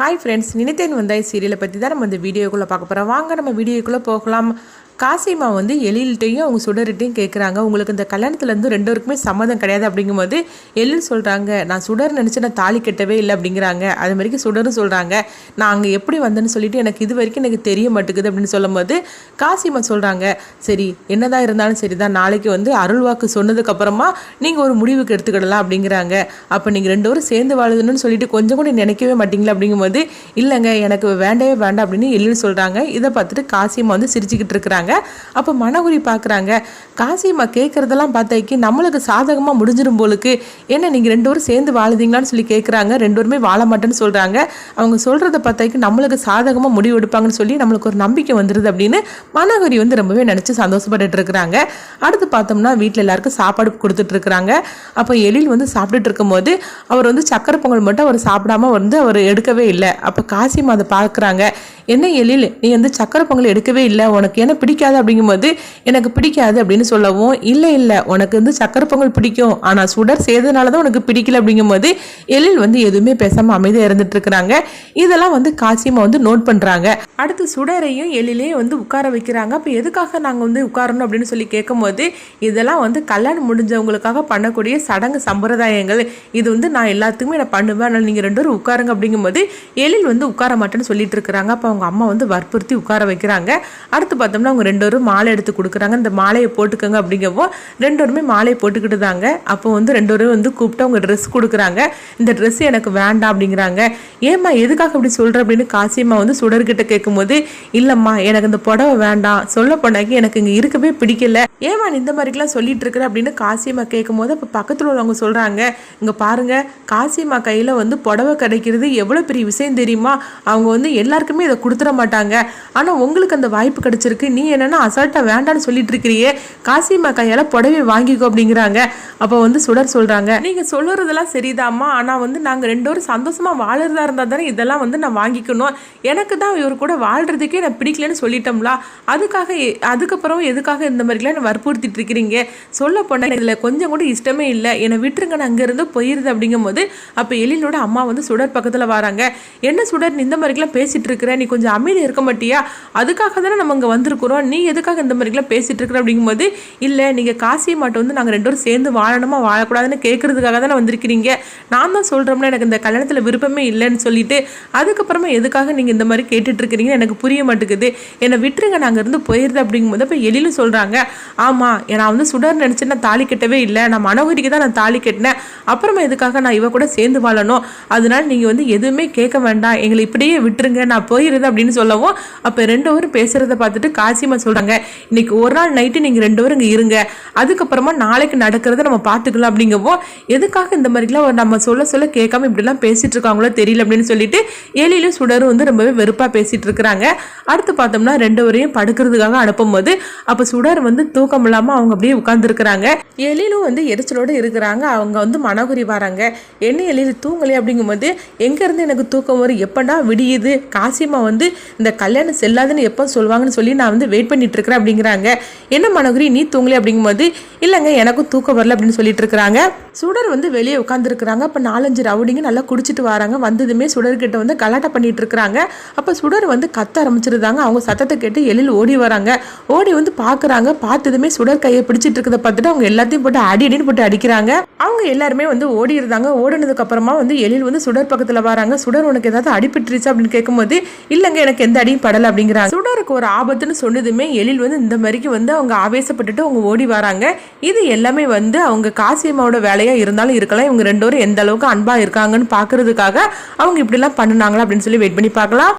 Hi friends நினைத்தேன் வந்தாய் சீரியலை பற்றி தான் நம்ம இந்த வீடியோக்குள்ளே பார்க்க போகிறோம் வாங்க நம்ம வீடியோக்குள்ளே போகலாம். காசிமா வந்து எழில்கிட்டையும் அவங்க சுடர்கிட்டையும் கேட்குறாங்க உங்களுக்கு இந்த கல்யாணத்துலேருந்து ரெண்டோருக்குமே சம்மதம் கிடையாது அப்படிங்கும்போது எழில் சொல்கிறாங்க நான் சுடர் நினச்சி நான் தாலி கட்டவே இல்லை அப்படிங்கிறாங்க. அது மாதிரிக்கு சுடரும் சொல்கிறாங்க நான் அங்கே எப்படி வந்தேன்னு சொல்லிட்டு எனக்கு இது வரைக்கும் எனக்கு தெரிய மாட்டேங்குது அப்படின்னு சொல்லும்போது காசிமா சொல்கிறாங்க சரி என்னதான் இருந்தாலும் சரி தான் நாளைக்கு வந்து அருள்வாக்கு சொன்னதுக்கப்புறமா நீங்கள் ஒரு முடிவுக்கு எடுத்துக்கிடலாம் அப்படிங்கிறாங்க. அப்போ நீங்கள் ரெண்டு பேரும் சேர்ந்து வாழுதுன்னு சொல்லிட்டு கொஞ்சம் கூட நினைக்கவே மாட்டீங்களா அப்படிங்கும்போது இல்லைங்க எனக்கு வேண்டவே வேண்டாம் அப்படின்னு எழில் சொல்கிறாங்க இதை பார்த்துட்டு காசிமா வந்து சிரிச்சுக்கிட்டு இருக்கிறாங்க. அப்போ மனகுரி பார்க்குறாங்க காசிமா கேட்குறதெல்லாம் பார்த்தாக்கி நம்மளுக்கு சாதகமாக முடிஞ்சிடும் போலுக்கு என்ன நீங்கள் ரெண்டு பேரும் சேர்ந்து வாழுதீங்களான்னு சொல்லி கேட்குறாங்க ரெண்டு பேருமே வாழ மாட்டேன்னு சொல்கிறாங்க அவங்க சொல்கிறத பார்த்தாக்கி நம்மளுக்கு சாதகமாக முடிவு எடுப்பாங்கன்னு சொல்லி நம்மளுக்கு ஒரு நம்பிக்கை வந்துடுது அப்படின்னு மனகுரி வந்து ரொம்பவே நினச்சி சந்தோஷப்பட்டுட்டு இருக்கிறாங்க. அடுத்து பார்த்தோம்னா வீட்டில் எல்லாருக்கும் சாப்பாடு கொடுத்துட்டு இருக்கிறாங்க. அப்போ எழில் வந்து சாப்பிட்டுட்டு இருக்கும்போது அவர் வந்து சக்கரை பொங்கல் மட்டும் அவர் சாப்பிடாம வந்து அவர் எடுக்கவே இல்லை. அப்போ காசிமா அதை பார்க்குறாங்க. என்ன எழில் நீ வந்து சக்கரை பொங்கல் எடுக்கவே இல்லை உனக்கு என்ன பிடிக்காது அப்படிங்கும்போது எனக்கு பிடிக்காது அப்படின்னு சொல்லவும் இல்லை இல்லை உனக்கு வந்து சக்கரை பொங்கல் பிடிக்கும். ஆனால் சுடர் செய்ததுனால தான் உனக்கு பிடிக்கல அப்படிங்கும்போது எழில் வந்து எதுவுமே பேசாமல் அமைதியாக இருந்துட்டு இருக்கிறாங்க. இதெல்லாம் வந்து காசியமாக வந்து நோட் பண்ணுறாங்க அடுத்து சுடரையும் எழிலையும் வந்து உட்கார வைக்கிறாங்க. அப்போ எதுக்காக நாங்கள் வந்து உட்காரணும் அப்படின்னு சொல்லி கேட்கும்போது இதெல்லாம் வந்து கல்யாணம் முடிஞ்சவங்களுக்காக பண்ணக்கூடிய சடங்கு சம்பிரதாயங்கள். இது வந்து நான் எல்லாத்துக்குமே நான் பண்ணுவேன். அதனால் நீங்கள் ரெண்டு பேரும் உட்காருங்க அப்படிங்கும்போது எழில் வந்து உட்கார மாட்டேன்னு சொல்லிட்டு இருக்கிறாங்க. அப்போ அவங்க அம்மா வந்து வற்புறுத்தி உட்கார வைக்கிறாங்க. அடுத்து பார்த்தோம்னா அவங்க ரெண்டோரும் மாலை எடுத்து கொடுக்குறாங்க. இந்த மாலையை போட்டுக்கோங்க அப்படிங்கப்போ ரெண்டோருமே மாலையை போட்டுக்கிட்டு தாங்க அப்போ வந்து ரெண்டோரும் வந்து கூப்பிட்டு அவங்க ட்ரெஸ் கொடுக்குறாங்க. இந்த ட்ரெஸ் எனக்கு வேண்டாம் அப்படிங்கிறாங்க. ஏம்மா எதுக்காக இப்படி சொல்கிற அப்படின்னு காசியம்மா வந்து சுடர்கிட்ட கேட்கும்போது இல்லைம்மா எனக்கு இந்த புடவை வேண்டாம். சொல்ல போனாக்கி எனக்கு இங்கே இருக்கவே பிடிக்கல. ஏம்மா நீ இந்த மாதிரிக்கெல்லாம் சொல்லிட்டு இருக்கிற அப்படின்னு காசியம்மா கேட்கும்போது அப்போ பக்கத்தில் உள்ளவங்க சொல்கிறாங்க இங்கே பாருங்க காசியம்மா கையில் வந்து புடவை கிடைக்கிறது எவ்வளோ பெரிய விஷயம் தெரியுமா? அவங்க வந்து எல்லாருக்குமே இதை கொடுத்துட மாட்டாங்க. ஆனால் உங்களுக்கு அந்த வாய்ப்பு கிடைச்சிருக்கு. நீ என்னன்னா அசால்ட்டாக வேண்டான்னு சொல்லிட்டு இருக்கிறியே காசிமா கையால் புடவை வாங்கிக்கோ அப்படிங்கிறாங்க. அப்போ வந்து சுடர் சொல்கிறாங்க நீங்கள் சொல்லுறதெல்லாம் சரிதாம்மா. ஆனால் வந்து நாங்கள் ரெண்டு பேரும் சந்தோஷமாக வாழறதா இருந்தால் தானே இதெல்லாம் வந்து நான் வாங்கிக்கணும். எனக்கு தான் இவர் கூட வாழ்கிறதுக்கே நான் பிடிக்கலன்னு சொல்லிட்டோம்ல. அதுக்காக அதுக்கப்புறம் எதுக்காக இந்த மாதிரிலாம் வற்புறுத்திட்டு இருக்கிறீங்க? சொல்ல போனால் இதில் கொஞ்சம் கூட இஷ்டமே இல்லை. என்னை விட்டுருங்க நான் அங்கேருந்து போயிருது அப்படிங்கும்போது அப்போ எழிலோட அம்மா வந்து சுடர் பக்கத்தில் வராங்க. என்ன சுடர்? நீ இந்த மாதிரிலாம் பேசிகிட்டு இருக்கிற. நீ கொஞ்சம் அமைதி இருக்க மாட்டியா? அதுக்காக தானே நம்ம இங்கே வந்திருக்கிறோம். நீ எதுக்காக இந்த மாதிரிலாம் பேசிகிட்டு இருக்கிற அப்படிங்கும்போது இல்லை நீங்கள் காசி மாட்டை வந்து நாங்கள் ரெண்டு பேரும் சேர்ந்து வாழணுமா? வாழக்கூடாதுன்னு கேட்கறதுக்காக தானே வந்திருக்கிறீங்க. நான் தான் சொல்கிறோம்ல எனக்கு இந்த கல்யாணத்தில் விருப்பமே இல்லைன்னு சொல்லிட்டு அதுக்கப்புறமா எதுக்காக நீங்கள் இந்த மாதிரி கேட்டுட்ருக்கிறீங்கன்னு எனக்கு புரிய மாட்டேங்குது. என்னை விட்டுருங்க நாங்கள் இருந்து போயிருது அப்படிங்கும்போது அப்போ எழிலும் சொல்கிறாங்க ஆமாம் நான் வந்து சுடர் நினச்சி நான் தாலி கட்டவே இல்லை. நான் மனோகரிக்கு தான் நான் தாலி கட்டினேன். அப்புறமா எதுக்காக நான் இவ கூட சேர்ந்து வாழணும்? அதனால நீங்கள் வந்து எதுவுமே கேட்க வேண்டாம். எங்களை இப்படியே விட்டுருங்க. நான் போயிருது அப்படின்னு சொல்லவும் அப்போ ரெண்டு பேரும் பேசுகிறத பார்த்துட்டு காசி காசிமா சொல்கிறாங்க இன்னைக்கு ஒரு நாள் நைட்டு நீங்கள் ரெண்டு பேரும் இங்கே இருங்க. அதுக்கப்புறமா நாளைக்கு நடக்கிறத நம்ம பார்த்துக்கலாம் அப்படிங்கவோ எதுக்காக இந்த மாதிரிலாம் நம்ம சொல்ல சொல்ல கேட்காம இப்படிலாம் பேசிட்டு இருக்காங்களோ தெரியல அப்படின்னு சொல்லிட்டு ஏழிலும் சுடரும் வந்து ரொம்பவே வெறுப்பாக பேசிட்டு இருக்கிறாங்க. அடுத்து பார்த்தோம்னா ரெண்டு வரையும் படுக்கிறதுக்காக அனுப்பும்போது அப்போ சுடர் வந்து தூக்கம் இல்லாமல் அவங்க அப்படியே உட்காந்துருக்குறாங்க எழிலும் வந்து எரிச்சலோடு இருக்கிறாங்க. அவங்க வந்து மனகுரி வராங்க. என்ன எழில் தூங்கலையே? அப்படிங்கும்போது எங்கேருந்து எனக்கு தூக்கம் வரும்? எப்படா விடியுது? காசியம்மா வந்து இந்த கல்யாணம் செல்லாதுன்னு எப்போ சொல்லுவாங்கன்னு சொல்லி நான் வந்து வெயிட் பண்ணிட்டு இருக்கிறேன் அப்படிங்கிறாங்க. என்ன மனகுரி நீ தூங்கலை அப்படிங்கும்போது இல்லைங்க எனக்கும் தூக்கம் வரல அப்படின்னு சொல்லிட்டு இருக்கிறாங்க சுடர் வந்து வெளியே உட்காந்துருக்குறாங்க அப்போ நாலஞ்சு ரவுடிங்க நல்லா குடிச்சிட்டு வராங்க. வந்ததுமே சுடர்கிட்ட வந்து கலாட்டா பண்ணிட்டு இருக்கிறாங்க அப்போ சுடர் வந்து கத்த ஆரம்பிச்சிருந்தாங்க அவங்க சத்தத்தை கேட்டு எழில் ஓடி வராங்க. ஓடி வந்து பார்க்குறாங்க. பார்த்ததுமே சுடர் கையை பிடிச்சிட்டு இருக்கிறத பார்த்துட்டு அவங்க எல்லாத்தையும் போட்டு அடி அடின்னு போட்டு அடிக்கிறாங்க. அவங்க எல்லாருமே வந்து ஓடி இருந்தாங்க. ஓடினதுக்கு அப்புறமா வந்து எழில் வந்து சுடர் பக்கத்தில் வராங்க. சுடர் உனக்கு ஏதாவது அடிபட்டுருச்சு அப்படின்னு கேட்கும்போது இல்லைங்க எனக்கு எந்த அடியும் படலை அப்படிங்கிறாங்க. சுடருக்கு ஒரு ஆபத்துன்னு சொன்னதுமே எழில் வந்து இந்த மாதிரிக்கு வந்து அவங்க ஆவேசப்பட்டுட்டு அவங்க ஓடி வராங்க. இது எல்லாமே வந்து அவங்க காசியம்மாவோட வேலையா இருந்தாலும் இருக்கலாம். இவங்க ரெண்டு பேரும் எந்த அளவுக்கு அன்பா இருக்காங்கன்னு பார்க்கறதுக்காக அவங்க இப்படிலாம் பண்ணுனாங்களா அப்படின்னு சொல்லி வெயிட் பண்ணி பார்க்கலாம்.